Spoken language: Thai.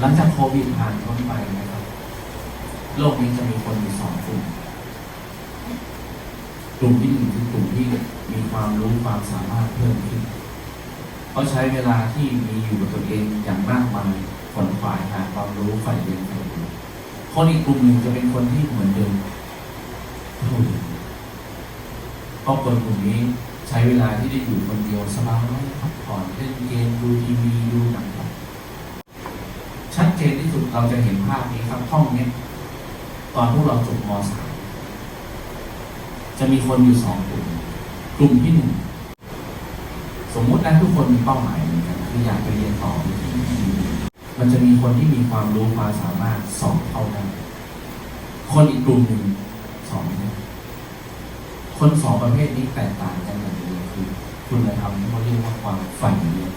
หลังจากโควิดผ่านพ้นไปนะครับ โลกนี้จะมีคนอยู่สองกลุ่ม กลุ่มที่หนึ่งคือกลุ่มที่มีความรู้ความสามารถเพิ่มขึ้นเขาใช้เวลาที่มีอยู่กับตัวเองอย่างมากมายขวนขวายหาความรู้ฝ่เรียนฝ่รู้คนอีกกลุ่มหนึ่งจะเป็นคนที่เหมือนเดิมเท่าเดิมเพราะคนกลุ่มนี้ใช้เวลาที่ได้อยู่คนเดียวสบายพักผ่อนเล่นเกมดูทีวีดูหนัง เจนที่สุดเราจะเห็นภาพนี้ครับห้องเนี้ยตอนพวกเราจบม .3 จะมีคนอยู่สองกลุ่ม กลุ่มที่หนึ่งสมมุตินะทุกคนมีเป้าหมายเหมือนกันคืออยากไปเรียนต่อที่ที่ดีมันจะมีคนที่มีความรู้ความสามารถสองเท่ากัน คนอีกกลุ่มหนึ่งสองเนี่ยคนสองประเภทนี้แตกต่างกันอย่างเดียวคือคุณธรรมที่เขาเรียกว่าความใฝ่เรียน